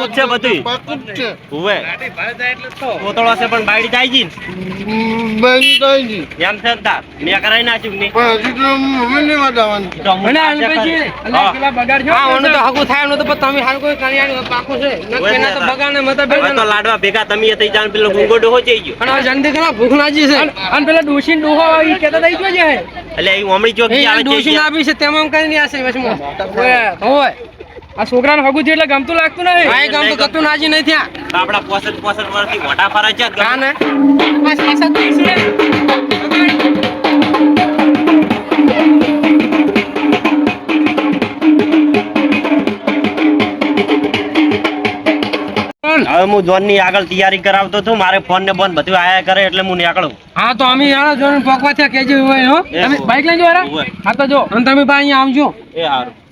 પાકું જ છે બધું. પાકું જ છે. હુવે કોતળો છે પણ બાયડી જાય જી હમ, જાય જી. એમ છે તાર. મેં કરાવી નાખ્યું ને પણ હજી તો અમે ને જવાનું તો મને અને પાસે અલ્પેશજી, કરી. અલ્યા. પેલા બગાડજો. હા, ઓનું તો હગું થાય એનું તો પણ તમે હાલ કોઈ કરિયાણું પાકું છે. હોય તો. બગાડને મત બે તો લાડવા ભેગા તમે થઈ જાન પેલો ગુંગોડો હો જઈ ગયો. અને જલ્દી કરો ભૂખ લાગી છે. અને પેલા ડોશી ને ડોહો ઈ કહેતા થઈ ગયો છે એટલે એ હમણી ચોકી આવે છે ડોશી આપી છે તેમાં કઈ નહીં આશે વચમાં હોય હોય આ છોકરાને હગું થયું એટલે ગમતું લાગતું નહીં હા એ ગમતું. કતું નાજી નહીં થયા. આપડા પોસઠ પોસઠ વર્ષથી મોટા ફરા છે ને બસ પાછા તો છે. હવે હું જોનની આગળ તૈયારી કરાવતો હતો મારે ફોન ને બોન બધું આયા કરે એટલે હું નીકળું. હા તો અમે યાર જો પકવા થયા કેજી હોય હો. તમે બાઈક લઈ જો હા તો જો. અને તમે ભાઈ અહીંયા આવજો. એ સારું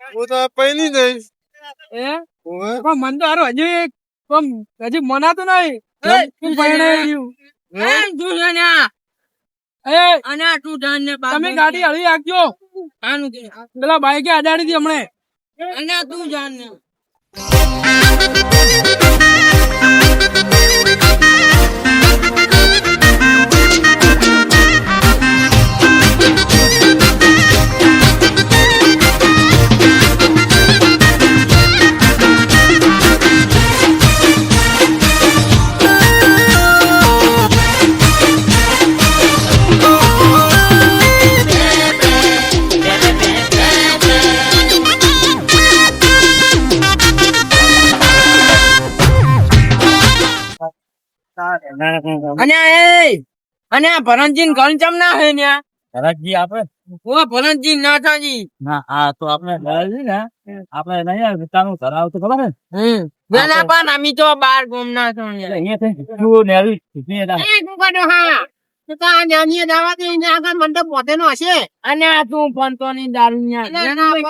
હું તો પહેલી જઈશ એ. પણ મન તો હારું હજી પણ હજી મનાતું નહીં. કેમ? તું પરણાઈ રહ્યું. એ અને તું જાન ને તમે ગાડી હળી રાખજો. આનું કે પેલા બાઈકે અડાડી દી હમણે. અને તું જાન ને. અને એ અને ભરતજી ઘર ચમ ના હે ન્યા? ભરતજી આપે? ઓ ભરતજી ના ના આ તો આપણે ને આપણે નહીં વિતાનું ધરાવ તો ખબર હમ. વેલા પણ અમે તો બાર ગોમ ના છો ન્યા. અહીંયા શું નેરી એ તું કાઢો હા? તો તો આ નાની દાવા દે ને આગળ મંડપ પોતે નો હશે. અને આ તું પંતો ની દારૂ ન્યા?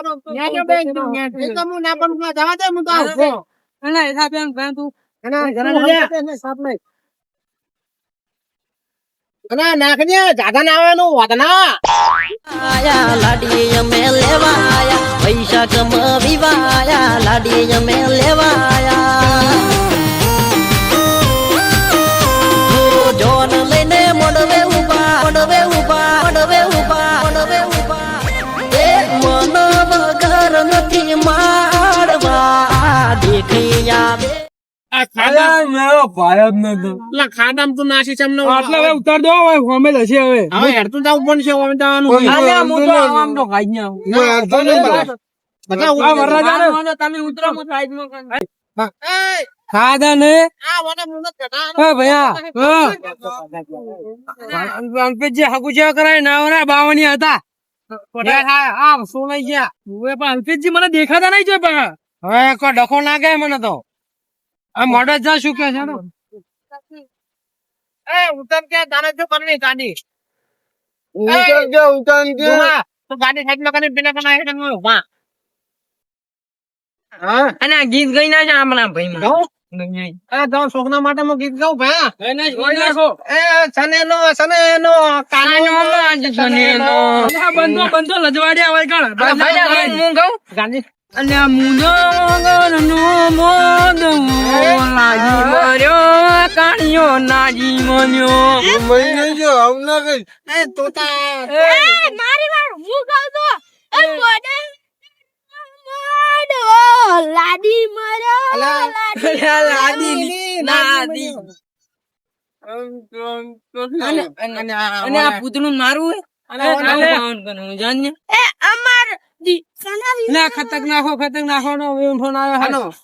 તું ન્યા એ તો હું ના પણ દાવા દે હું તો આવું અને એ થાપે એમ કહે તું અને અને નાખજે જાગા ના આવવાનું વધના આયા લાડી અમે લેવાયા પૈસા કમાવીવાયા લાડી અમે લેવાયા. ખાડામાં તું નાસી ચમ આટલા હવે ઉતાર દો હવે હોમે હશે હવે. હવે હેડતું જવું પણ છે હવે જવાનું પણ આલ્યા હું હું તો તો આમ તો ખાઈ જ આવું. હું હાલતો નહીં બધા. બધા આ વરરાજાને ઉતરો તમે ઉતરો હું સાઈડમાં ખાધા ને? આ વને મુંડો ચઢા એ ભૈયા અલ્પેશજી હગુ જેવા કરાય નાવરા બાવની હતા. ગયા. પણ અલ્પેશજી મને દેખાતા નહીં છે પણ. હવે કોઈ ડખો ના ગયા મને તો. આ મોડે જ શું કે છે ને? એ ઉતન કે તારે જો કરવી ગાડી. ઉતન કે ઉતન કે તો ગાડી સાઈડમાં કરીને પેલા કના હેડમાં ઊભા. હા? અને આ ગીત ગઈ ના છે હમણાં ભાઈ માં. એ તો છોકરા માટે હું ગીત ગાઉં જ એ સને નો કાનો સને નો આ બંધો બંધો લજવાડિયા હોય કણ હું ગાઉં? ગાડી. અને ગરનો મોદો લાગી મર્યો કાણિયો નાજી મન્યો મહિને જો આવું ના કઈ એ તોતા. મારી વાર હું કહું તો એ મોડે મોડો લાડી મરો અલા. લાદી નાદી અને શું? અને અને આ પૂતળું મારું અને એ અમાર દી ના ખતક નાખો નો ફોન આવ્યો હાલો.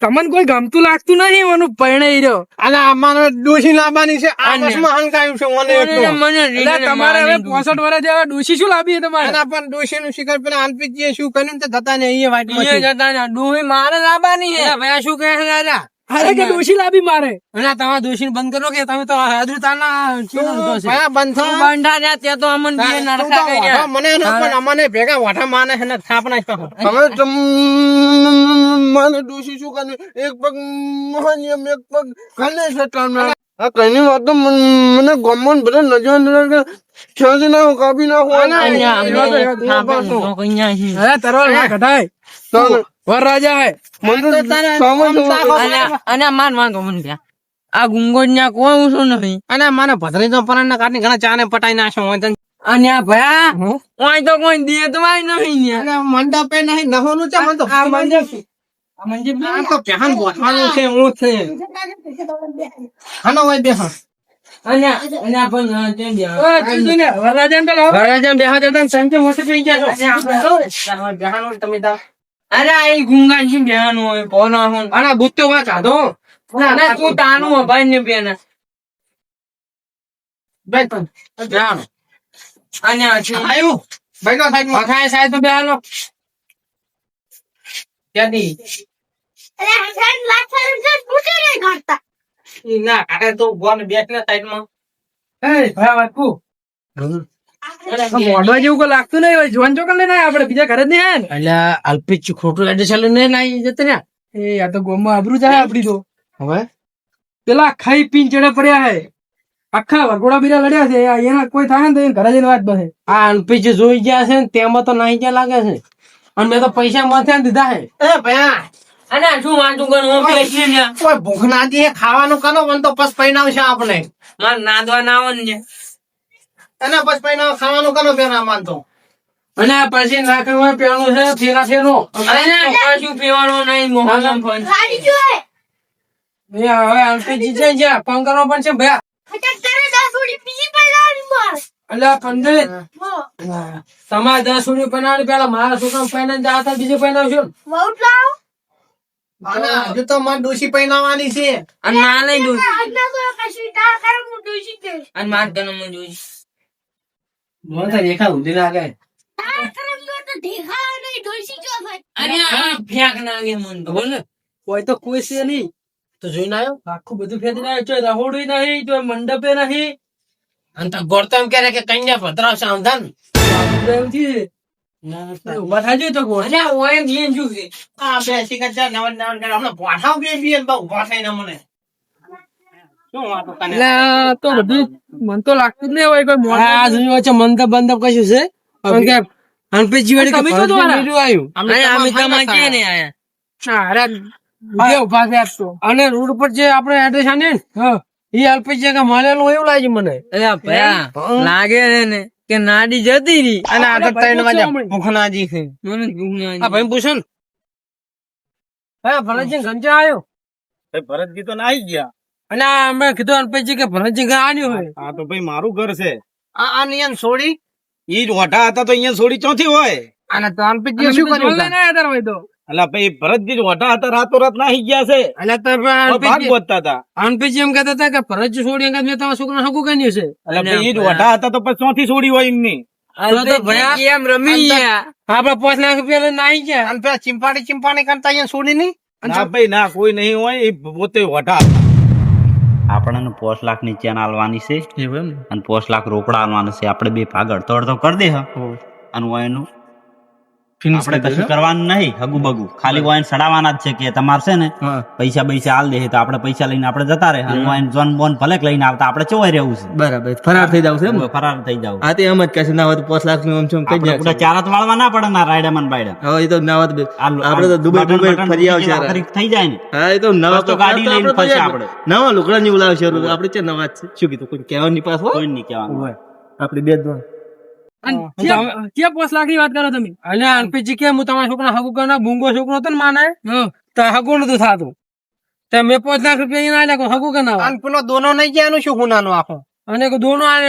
તમને કોઈ ગમતું લાગતું નહીં એનું પરિણય રહ્યો. અને અમારે ડોશી લાવવાની છે. આ અને- હંકાયું છે મને એકલું. એટલે. તમારે હવે પોસઠ વર્ષ જેવા ડોશી શું લાવી તમારે? એના પણ ડોશી નું શિખર પેલા આલપીજીએ શું કર્યું ને નહીં ને વાતમાં છે. જતા ને મારે લાવવાની છે. ભાઈ શું કહે છે દાદા? અરે કે દોશી લાવી મારે. અને તમારા દોશી બંધ કરો કે? તમે તો લીધો છે બંધ. બંધા ને ત્યાં તો અમન બે તું નરખા તો મને ન પણ અમને ભેગા વાઠા માને છે ને થાપના છે. હવે તમ મને દોશી શું કર્યું એક પગ મોહની એક પગ કાલે સટાના આ કઈની વાત તો મને ગમન બધા નજર નજર ખેંચી નાખો કાપી નાખો તો. અરે ના કઢાય. વર રાજા હે. મને તો અને માન માન તો મને ત્યાં. આ ગુંગો ન્યા કોઈ શું નહીં. અને મારે ભદ્રી પરાણ ના કારણે ઘણા ચા ને પટાઈ નાખ્યો હોય તો. અને આ ભયા ઓય તો કોઈ દે તો નહીં અને મંડપે નહીં નહોનું તો મંડપ આ તો ગોઠવાનું છે હું છે. હાનો હોય બેહો બેહાનું અરે આ ગુંગા શું બેહાનું હોય પોના હોય. અને ભૂત વાત કાઢો. ના ના તું તાનું હોય ભાઈ ને બેન બેન પણ બેહાનું. અને આ આયુ. ભાઈ સાહેબ તો બેહાનો. ક્યાંથી? ના તો એ જેવું કોઈ લાગતું નહીં હોય જોન ચોકન લઈને આપણે બીજા ઘરે જ નહીં એટલે અલ્પિત ખોટું લાગે ચાલુ ને નાઈ જતે ને એ આ તો ગોમાં આબરૂ જાય આપડી તો. હવે? પેલા ખાઈ પીન ચડે પડ્યા હે. આખા વરઘોડા બીરા લડ્યા છે. આ એના કોઈ થાય ને તો ઘરે જઈને વાત બસે આ અલ્પી જોઈ ગયા છે ને તેમાં તો નાઈ ગયા લાગે છે. અને મેં તો પૈસા માથે દીધા હે એ ભયા. અને શું વાંચું કરું હું બેસી ને કોઈ ભૂખ ના દે ખાવાનું કરો પણ તો પસ પૈણાવશે આપણે. માર નાદવા ના આવે ને એના પસ પૈણાવ ખાવાનું કરો પેલા માનતો અને પછી નાખવું હોય પેલું છે ફેરા ફેરો. અને કશું પીવાનું નહીં મોહન ફોન ગાડી હવે અલ્પેજી છે જ્યાં ફોન કરવો પણ છે ભયા એટલે આ પંડિત. તમારે દસ સુધી પહેરાવી પેલા મારા છોકરા જાતા બીજું લાવો. અને હજુ તો મારે ડોશી પૈણાવવાની છે. અને ના લઈ દઉં તો હું અને માર જન્મ જોઈ મને તો રેખા ઊંધી લાગે. તા કરે તો દેખાય નહીં દોશી જો ભાઈ. અરે આ ફેંક નાગે મન તો. બોલ કોઈ તો કોઈ છે નહીં. તો જોઈને આવ્યો આખું બધું ફેંકી નાખ્યું. ચોય રહોડું નહીં ચોય મંડપે નહીં. અને તો ગોળતો એમ કે કન્યા ભદ્રાવ છે. થી ઊભા થાજો તો ગોળ. અરે ઓય જીન છે આ બે શિખર છે નવન નવન કરે ભોઠાવ બે બી બહુ ઊભા થઈને મને શું વાતો કાને એટલે તો બધું મન તો લાગતું જ નહીં હોય કોઈ મોઢું આ જોયું વચ્ચે મંડપ બંધપ કશું છે. કારણ કે તો અમે અમે ને આયા અરે બે ઊભા થયા તો. અને રોડ પર જે આપણે એડ્રેસ આને ને એ અલ્પેજી કે મળેલું એવું લાગ્યું મને. ભયા લાગે ને. કે નાડી જતી રહી. અને આ તો ત્રણ વાગ્યા. ભૂખનાજી છે. મને આ ભાઈ પૂછો ને. હા ભરતજી ગંજા આવ્યો. ભરતજી તો ના ગયા. અને અમે કીધું અલ્પેજી કે ભરતજી ઘર આવ્યો હોય આ તો ભાઈ મારું ઘર છે. આ આ નિયમ છોડી. ઈ જ ઓઢા હતા તો અહીંયા છોડી ચોથી હોય. અને તો અલ્પિતજીએ શું કર્યું ના તાર હોય તો. એટલે ભાઈ ભરતજી ઓઢા હતા રાતો રાત નાહી ગયા છે. એટલે તો ભાગ ગોતતા હતા. અલ્પેજી એમ કહેતા હતા કે ભરતજી છોડી અંગત મેં તમારા છોકરા હકુ કર્યું છે. એટલે ભાઈ ઈ ઓઢા હતા તો પછી ચોથી છોડી હોય એમની. એમ કરતા છોડી નહીં? ના ભાઈ ના કોઈ નહીં હોય એ પોતે વઢા આપણને પોસ્ટ લાખની ચેન આલવાની છે અને પોસ્ટ લાખ રોકડા આલવાના છે. આપણે બે ભાગ અડધો અડધો કરી દે અને આપણે કશું કરવાનું નહીં હગુ બગુ ખાલી વાયન સડાવવાના જ છે કે તમારે છે ને પૈસા પૈસા હાલ દે તો આપણે પૈસા લઈને આપણે જતા રહે. વાયન જોન બોન ભલે લઈને આવતા આપણે ચોવાઈ રહેવું છે. બરાબર ફરાર થઈ જાવ છે ફરાર થઈ જાવ. હા તે એમ જ કહેશે ના હોય તો પાંચ લાખનું એમ છે કઈ જાય ચાર હાથ વાળવા ના પડે ના રાયડા મન બાયડા. હવે એ તો જ- આપણે તો દુબઈ દુબઈ ફરી વાપરી થઈ જાય ને. હા એ તો નવા તો ગાડી તો લઈને આપણે તો આપણે. નવા લુકડા ની ઉલાવશે આપણે છે નવા છે? શું કીધું? કોઈ કહેવાની પાસ હોય? કોઈ નહીં કહેવાનું આપડી બે જ ક્યાં પોસ લાખ વાત કરો તમે. અને અલ્પેજી કે હું તમારા છોકરા હગુ કરના ભૂંગો છોકરો હતો ને માને તો હગુ નતું થતું. તે મેં પોચ લાખ રૂપિયા ના આલ્યા હગુ કરના અને પેલો દોનો નહીં ગયા એનું શું હુનાનું આખો? અને દોનો અને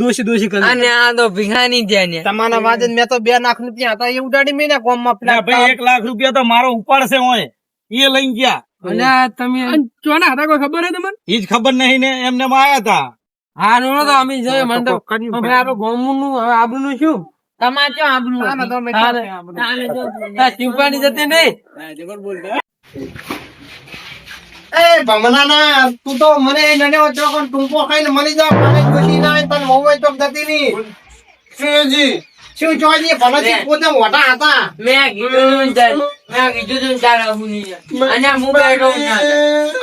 દોષી દોષી કરે. અને આ તો ભીખાની જાય તમારા વાજે મેં તો બે લાખ રૂપિયા હતા એ ઉડાડી મેં કોમમાં ભાઈ એક લાખ રૂપિયા તો મારો ઉપાડશે હોય એ લઈ ગયા. અને તમે ચોના હતા કોઈ ખબર હે તમને? એ જ ખબર નહીં ને એમને આયા હતા. હા નો તો અમે જોઈએ મને તો હવે આપણે ગોમનું નું હવે આબરૂનું શું? તમાર ક્યાં આબરૂ હતી? તારે આ ચીંપાની જતી નહીં. એ ભમરાના તું તો મને નને વચ્ચે કોણ ટૂંપો ખાઈને મરી જા મને ખુશી ના તને મોવાઈ તો જતી નહીં. શિવજી શું જોજી ભલાજી પોતે મોટા હતા. મેં કીધું તું મેં કીધું તું ને તાર અને હું બેઠો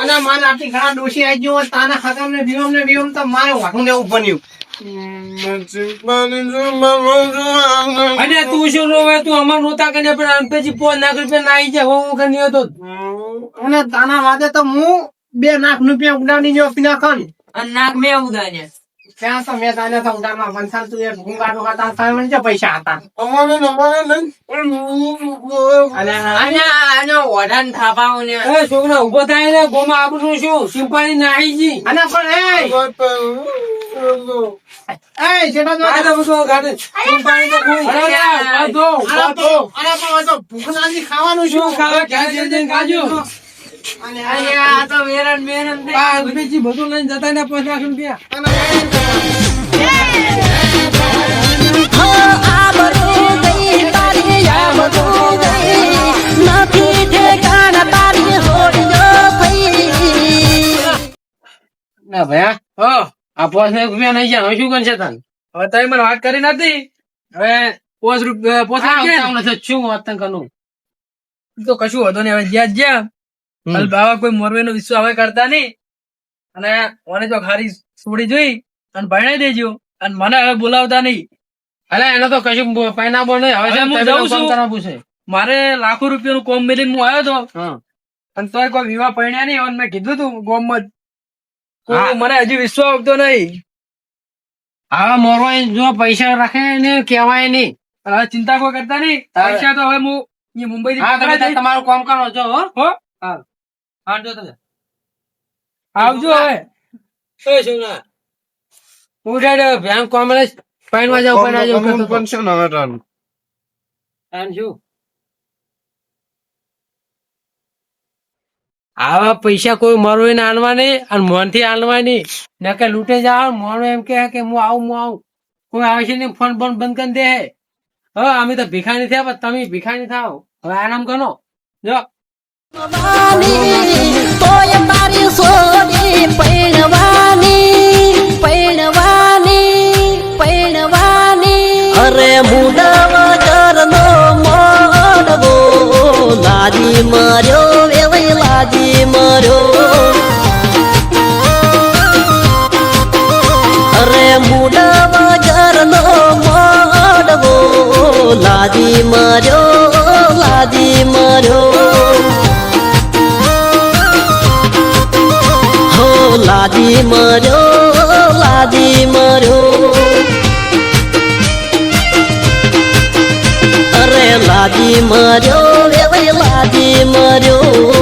અને મારે આટલી ઘણા ડોશી આવી ગયો તાના ખતમ ને વિવમ ને વિવમ તો મારે વાઠું લેવું બન્યું. અને તું શું રોવે? તું અમાર નહોતા કરીને પણ પછી પોચ લાખ રૂપિયા ના આવી જાય હું કરી હતો અને તાના વાદે તો હું બે લાખ રૂપિયા ઉડાડી જો પીના ખાન અને નાખ મેં ઉદાર્યા ત્યાં તો મેં તાને તો ઉડાડમાં પંચાલ તું એક તાર સામે મને જે પૈસા હતા? અમારે અમારે અને અને આનો વઢાણ થાપાઓને એ છોકરા ઊભો થાય ને ગોમાં આબરૂ શું? સિંપાણી ના આવી જી અને પણ એ એ જો આ તો બધું ગાડી તો કોઈ અરે અરે પણ ખાવાનું શું? ખાવા? ક્યાં જઈને ખાજો. આ તો મેરન મેરન આ બધું લઈને જતા ને પાંચ લાખ ભયા હો. આ પોસ ને રૂપિયા નહીં જાય શું કરશે તને? હવે તમે મને વાત કરી નથી. હવે પોસ રૂપિયા પોસ શું વાત તને કરું? તો કશું હતો નહીં હવે જ્યાં જ્યાં બાવા કોઈ મોરવે નો વિશ્વ હવે કરતા નહીં. અને મને જો ખારી છોડી જોઈ અને ભણાઈ દેજો. અને મને હવે બોલાવતા નહીં. અલે એનો તો કશું પૈના બોલ નહીં. હવે હું જઉં છું. મારે લાખો રૂપિયા નું કોમ મેલીને હું આવ્યો હતો અને તોય કોઈ વિવાહ પૈણ્યા નહીં. અને મેં કીધું તું ગોમ જ. મને હજી વિશ્વાસ આવતો નહીં. હવે મોરવા જો પૈસા રાખે ને કહેવાય નહીં. હવે ચિંતા કોઈ કરતા નહીં. પૈસા તો હવે હું મુંબઈ તમારું કામ કરો છો હો? હો. હા તમે. આવજો હવે. એ સોના જાવ. છે ને. શું? આવા પૈસા કોઈ મરવે ને આલવા નહીં અને મોનથી આલવા નહીં નકે લૂંટે જાવ મોનો એમ કે કે હું આવું હું આવું. કોઈ આવે છે નહીં ફોન બોન બંધ કરી દે. હવે અમે તો ભિખારી થયા પણ તમે ભિખારી થાવ હવે આરામ કરો. જો. લાજી મર્યો વેવઈ લાજી મર્યો. અરે મુડા વગરનો મોડવો લાજી મર્યો લાજી મર્યો લાદી મર્યો. અરે લાદી મર્યો રે ભાઈ મર્યો.